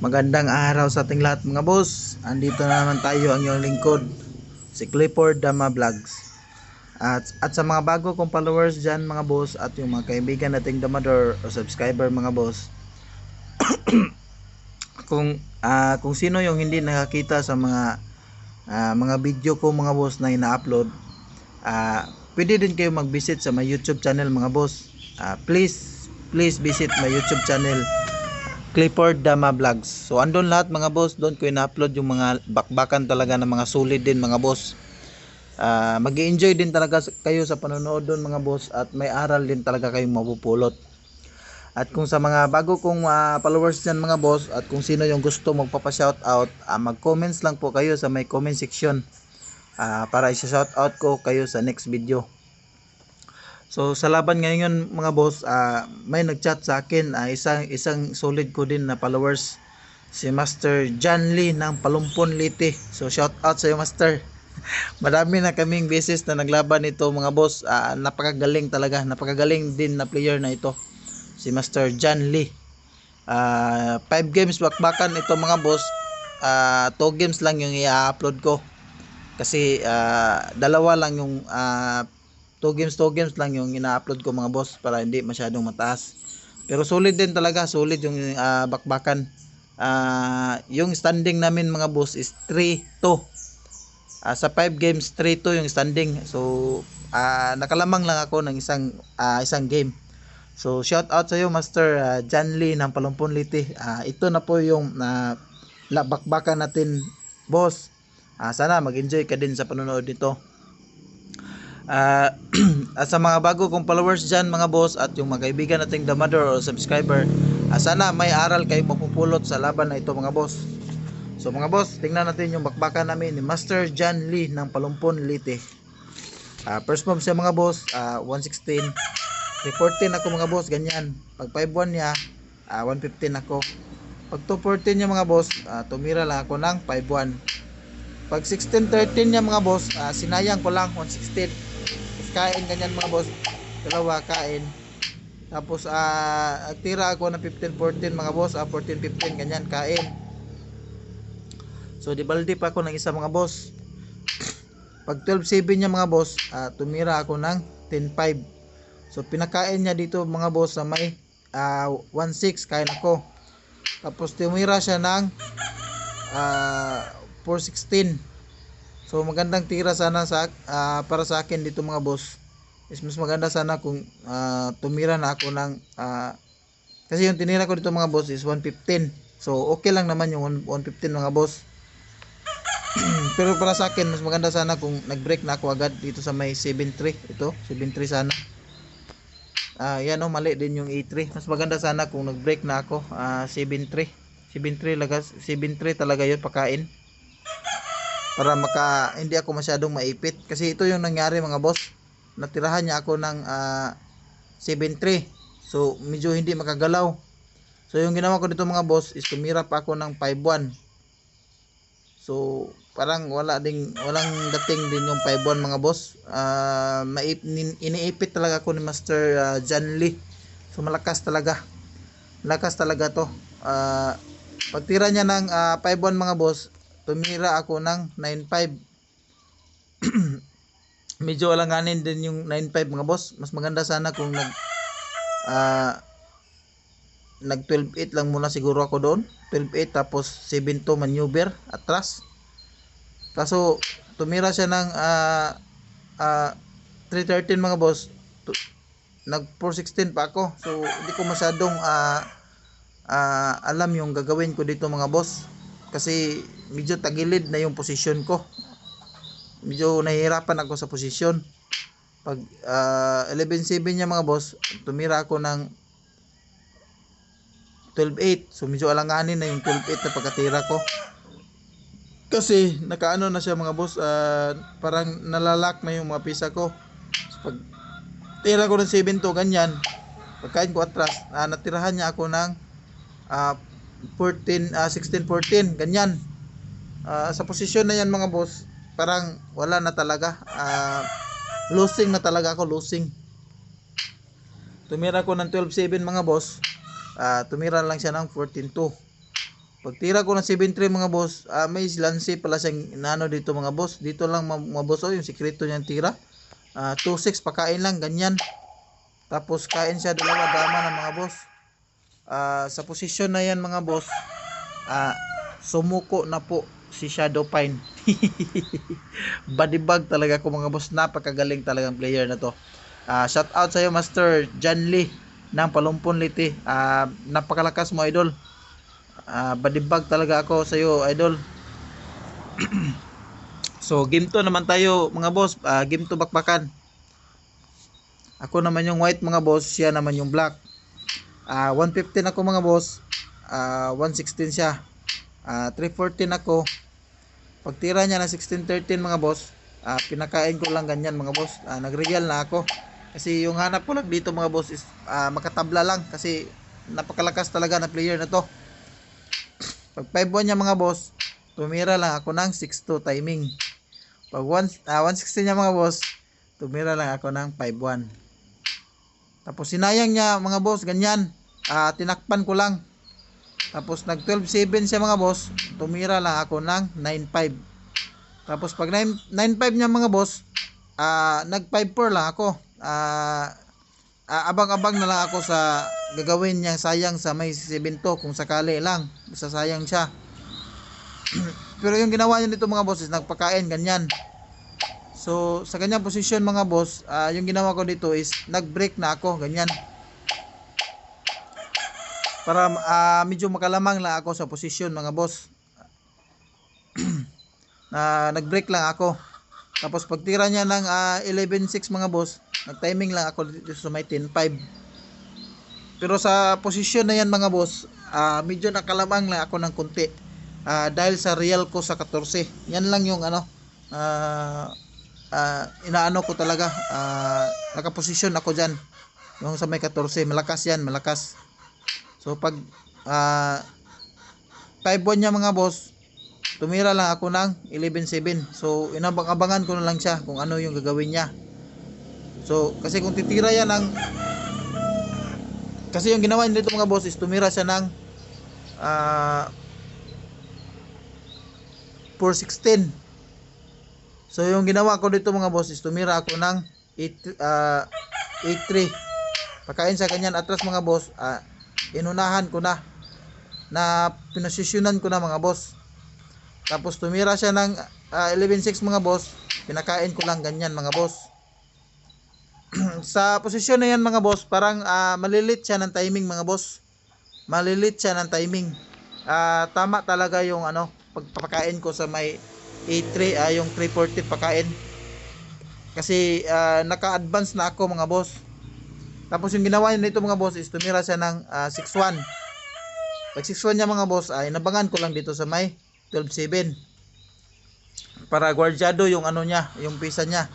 Magandang araw sa ating lahat mga boss. Andito na naman tayo ang iyong lingkod, si Clifford Dama Vlogs. At, at sa mga bago kong followers dyan mga boss at yung mga kaibigan nating Damador o subscriber mga boss. kung ah, kung sino yung hindi nakakita sa mga ah, mga video ko mga boss na ina-upload, ah, pwede din kayo mag-visit sa my YouTube channel mga boss. Ah, please please visit my YouTube channel Clifford Dama Vlogs. So andun lahat mga boss, doon ko ina-upload yung mga bakbakan talaga ng mga solid din mga boss. Ah, mag-enjoy din talaga kayo sa panonood doon mga boss at may aral din talaga kayong mapupulot. At kung sa mga bago kong ah, followers dyan mga boss at kung sino yung gusto magpapa-shoutout, ah, mag-comments lang po kayo sa may comment section ah, para isa-shoutout ko kayo sa next video. So sa laban ngayon mga boss, ah, may nag-chat sa akin, ah, isang isang solid ko din na followers si Master John Lee ng Palumpon Liti. So shout out sa iyo Master. Madami na kaming beses na naglaban ito mga boss. Ah, napakagaling talaga, napakagaling din na player na ito. Si Master John Lee. Ah, 5 games bakbakan ito mga boss. Ah, 2 games lang yung i-upload ko. Kasi ah, dalawa lang yung ah, 2 games 2 games lang yung ina-upload ko mga boss para hindi masyadong mataas. Pero solid din talaga, solid yung ah, bakbakan. Ah, yung standing namin mga boss is 3-2. Ah, sa 5 games 3-2 yung standing. So ah, nakalamang lang ako ng isang ah, isang game. So shout out sa iyo Master ah, John Lee ng Palumpon Liti. Ah, ito na po yung na bakbakan natin boss. Ah, sana mag-enjoy ka din sa panonood nito. Ah, at sa mga bago kong followers dyan mga boss at yung mga kaibigan nating damador o subscriber, ah, sana may aral kayo mapupulot sa laban na ito mga boss. So mga boss, tingnan natin yung bakbakan namin ni Master John Lee ng Palumpon Liti. Ah, first move siya mga boss, ah, 116. 314 ako mga boss, ganyan. Pag 51 niya, ah, 115 ako. Pag 214 niya mga boss, ah, tumira lang ako ng 51. Pag 1613 niya mga boss, ah, sinayang ko lang 116. Kain ganyan mga boss. Dalawa kain. Tapos ah nagtira ako ng 1514 mga boss, ah 1415 ganyan kain. So di baldi pa ako ng isa mga boss. Pag 127 niya mga boss, ah, tumira ako ng 105. So pinakain niya dito mga boss sa may ah 16 kain ako. Tapos tumira siya ng ah 416. So magandang tira sana sa ah, para sa akin dito mga boss. Is mas maganda sana kung ah, tumira na ako ng ah, kasi yung tinira ko dito mga boss is 115. So okay lang naman yung 115 mga boss. Pero para sa akin mas maganda sana kung nag-break na ako agad dito sa may 73 ito, 73 sana. Ah, yan oh, mali din yung E3. Mas maganda sana kung nag-break na ako, ah 73. 73 lagas, 73 talaga 'yon pakain para maka hindi ako masyadong maipit. Kasi ito yung nangyari mga boss. Natirahan niya ako ng ah, 7-3 so medyo hindi makagalaw. So yung ginawa ko dito mga boss is tumira pa ako ng 5-1 so parang wala ding walang dating din yung 5-1 mga boss. Ah, maip, iniipit talaga ako ni Master ah, John Lee. So malakas talaga. Malakas talaga to. Ah, pagtira niya ng ah, 5-1 mga boss tumira ako ng 9.5 medyo alanganin din yung 9.5 mga boss. Mas maganda sana kung nag ah nag 12.8 lang muna siguro ako doon. 12.8 tapos 7.2 maneuver atras. Kaso tumira siya ng ah ah 3.13 mga boss. Tu- nag 4.16 pa ako. So hindi ko masyadong ah ah, alam yung gagawin ko dito mga boss kasi medyo tagilid na yung posisyon ko. Medyo nahihirapan ako sa posisyon. Pag ah, 11-7 niya mga boss tumira ako ng 12-8 so medyo alanganin na yung 12-8 na pagkatira ko. Kasi nakaano na siya mga boss ah, parang nalalak na yung mga pisa ko. So, pag tira ko ng 7 to ganyan pagkain ko atras ah, natirahan niya ako ng ah, 14 ah, 16 14 ganyan Ah, sa posisyon na yan mga boss parang wala na talaga Ah, losing na talaga ako losing tumira ko ng 12 7 mga boss Ah, tumira lang siya ng 14 2 Pagtira ko ng 7-3 mga boss, ah, may lansi pala siyang nano dito mga boss. Dito lang mga, boss, oh, yung sikreto niyang tira. Ah, 2-6 pakain lang, ganyan. Tapos kain siya dalawa dama ng mga boss. Ah, sa posisyon na yan mga boss, ah, sumuko na po si Shadow Pine. Badibag talaga ko mga boss, napakagaling talagang player na to. Ah, shout out sa iyo Master John Lee ng Palumpon Liti. Ah, napakalakas mo idol. Ah, badibag talaga ako sa iyo idol. so game to naman tayo mga boss, Ah, game to bakbakan. Ako naman yung white mga boss, siya naman yung black. Ah, 115 ako mga boss. Ah, 116 siya. Ah, 314 ako. Pagtira niya na 1613 mga boss, ah, pinakain ko lang ganyan mga boss. Ah, nagreal na ako. Kasi yung hanap ko lang dito mga boss is ah, makatabla lang kasi napakalakas talaga na player na to. Pag 5-1 niya mga boss, tumira lang ako ng 6-2 timing. Pag 1, ah, 160 niya mga boss, tumira lang ako ng 5-1. Tapos sinayang niya mga boss, ganyan. Ah, tinakpan ko lang. Tapos nag 12-7 siya mga boss, tumira lang ako ng 9-5. Tapos pag 9 9-5 niya mga boss, ah nag 5-4 lang ako. Ah ah, abang-abang na lang ako sa gagawin niya sayang sa may 7 to kung sakali lang. Sasayang siya. Pero yung ginawa niya nito mga boss is nagpakain ganyan. So sa kanyang posisyon mga boss, ah, yung ginawa ko dito is nag-break na ako ganyan. Para ah, medyo makalamang lang ako sa posisyon mga boss. na nag-break lang ako. Tapos pagtira niya ng ah, 11-6 mga boss, nag-timing lang ako dito sa may 10-5. Pero sa posisyon na yan mga boss, ah, medyo nakalamang lang ako ng konti. Ah, dahil sa real ko sa 14. Yan lang yung ano, ah, ah, inaano ko talaga. Ah, nakaposisyon ako dyan. Yung sa may 14, malakas yan, malakas. So pag ah 5-1 niya mga boss, tumira lang ako ng 11-7. So inabang-abangan ko na lang siya kung ano yung gagawin niya. So kasi kung titira yan ng kasi yung ginawa niya dito mga boss is tumira siya ng ah 416. So yung ginawa ko dito mga boss is tumira ako ng 8 ah 83. Pagkain sa kanyan atras mga boss, ah, inunahan ko na na pinasisyonan ko na mga boss. Tapos tumira siya ng ah, 11-6 mga boss, pinakain ko lang ganyan mga boss. sa posisyon na yan mga boss, parang ah, malilit siya ng timing mga boss. Malilit siya ng timing. Ah, tama talaga yung ano, pagpapakain ko sa may A3, ah, yung 340 pakain. Kasi ah, naka-advance na ako mga boss. Tapos yung ginawa nito mga boss is tumira siya ng ah, 6-1. Pag 6-1 niya mga boss, ay nabangan ko lang dito sa may 12-7. Para guardiado yung ano niya, yung pisa niya.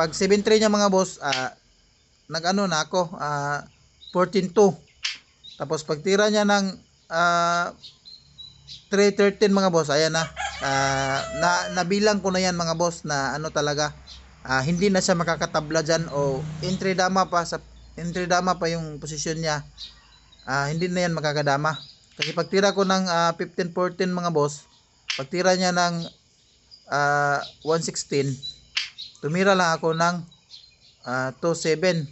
Pag 7-3 niya mga boss, ah, nag-ano na ako, ah, 14-2. Tapos pag tira niya ng ah, 3-13 mga boss, ayan na. Ah, na nabilang ko na yan mga boss na ano talaga. Ah, hindi na siya makakatabla dyan o entry dama pa sa entry dama pa yung posisyon niya. Ah, hindi na yan makakadama. Kasi pag tira ko ng ah, 15-14 mga boss pag tira niya ng ah, 116 tumira lang ako ng ah, 2-7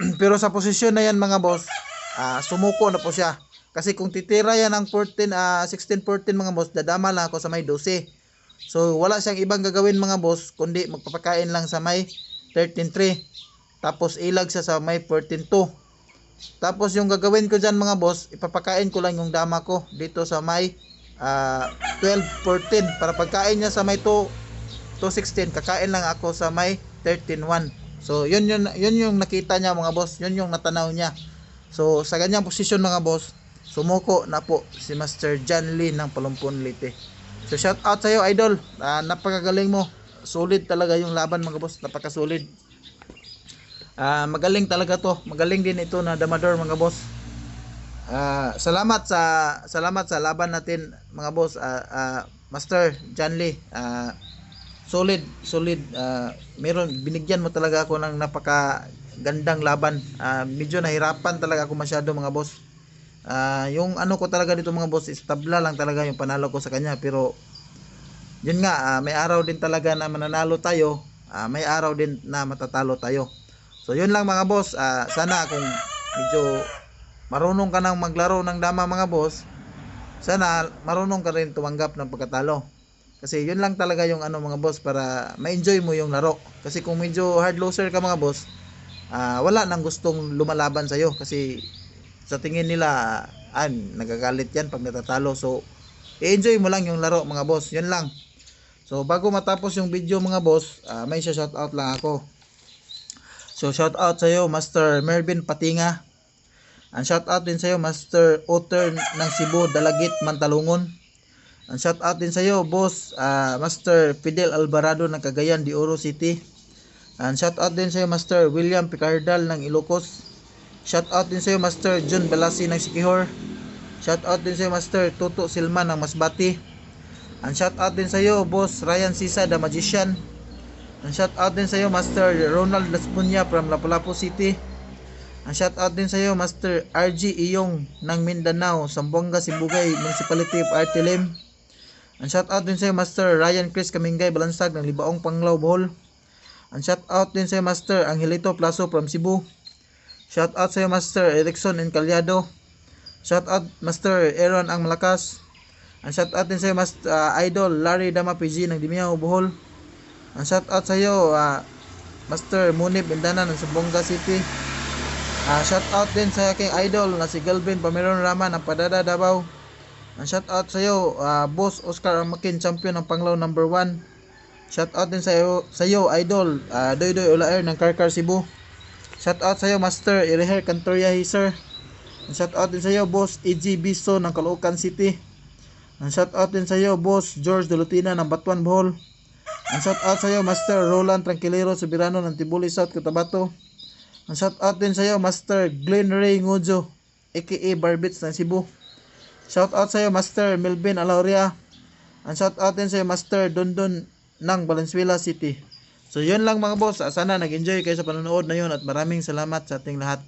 pero sa posisyon na yan mga boss ah, sumuko na po siya kasi kung titira yan ng 14 ah 16-14 mga boss dadama lang ako sa may 12 so wala siyang ibang gagawin mga boss kundi magpapakain lang sa may 13-3 tapos ilag siya sa may 14-2 tapos yung gagawin ko dyan mga boss ipapakain ko lang yung dama ko dito sa may ah 12-14 para pagkain niya sa may 2 216 kakain lang ako sa may 13-1 so yun yun yun yung nakita niya mga boss yun yung natanaw niya. So sa ganyang posisyon mga boss sumuko na po si Master John Lee ng Palumpon Lite. So shout out sa iyo idol. Ah, napakagaling mo. Solid talaga yung laban mga boss. Napakasolid. Ah, magaling talaga to. Magaling din ito na Damador mga boss. Ah, salamat sa salamat sa laban natin mga boss. Ah, ah, Master John Lee. Ah, solid, solid. Ah, meron binigyan mo talaga ako ng napaka gandang laban. Ah, medyo nahirapan talaga ako masyado mga boss. Ah, yung ano ko talaga dito mga boss is tabla lang talaga yung panalo ko sa kanya pero yun nga ah, may araw din talaga na mananalo tayo ah, may araw din na matatalo tayo. So yun lang mga boss Ah, sana kung medyo marunong ka nang maglaro ng dama mga boss sana marunong ka rin tumanggap ng pagkatalo. Kasi yun lang talaga yung ano mga boss para ma-enjoy mo yung laro. Kasi kung medyo hard loser ka mga boss ah, wala nang gustong lumalaban sa'yo. Kasi sa tingin nila an nagagalit yan pag natatalo. So i-enjoy mo lang yung laro mga boss. Yun lang. So bago matapos yung video mga boss ah, may shout out lang ako. So shout out sa iyo Master Mervin Patinga. Ang shout out din sa iyo Master Otter ng Cebu Dalagit Mantalungon. Ang shout out din sa iyo boss ah, Master Fidel Alvarado ng Cagayan de Oro City. Ang shout out din sa iyo Master William Picardal ng Ilocos Shout out din sa iyo Master John Balasi ng Sikihor. Shout out din sa iyo Master Tuto Silman ng Masbati. Ang shout out din sa iyo Boss Ryan Sisa the Magician. Ang shout out din sa iyo Master Ronald Laspunya from Lapu-Lapu City. Ang shout out din sa iyo Master RG Iyong ng Mindanao, Zamboanga, Sibugay, Municipality of Artilim. Ang shout out din sa iyo Master Ryan Chris Kamingay Balansag ng Libaong Panglao Bohol. Ang shout out din sa iyo Master Angelito Plaso from Cebu. Shout out sa iyo Master Erickson Encaliado. Shout out Master Aaron Ang Malakas. Ang shout out din sa iyo Master ah, Idol Larry Dama PG ng Dimiao Bohol. Ang shout out sa iyo ah, Master Munib Indana ng Sambonga City. Ah, shout out din sa aking idol na si Galvin Pameron Rama ng Padada Davao. Ang shout out sa iyo ah, Boss Oscar Amakin champion ng Panglao number 1. Shout out din sa iyo sa iyo idol ah, Doydoy Ulaer ng Karkar Cebu. Shout out sa iyo Master Iriher Cantoria Hiser. Ang shout out din sa iyo Boss EG Biso ng Caloocan City. Shout out din sa iyo Boss George Dulutina ng Batuan Bohol. Shout out sa iyo Master Roland Tranquilero Subirano ng Tibuli South Cotabato. Shout out din sa iyo Master Glenn Ray Ngujo aka Barbits ng Cebu. Shout out sa iyo Master Melvin Alauria. Ang shout out din sa iyo Master Dondon ng Valenzuela City. So yun lang mga boss, sana nag-enjoy kayo sa panonood na yun at maraming salamat sa ating lahat.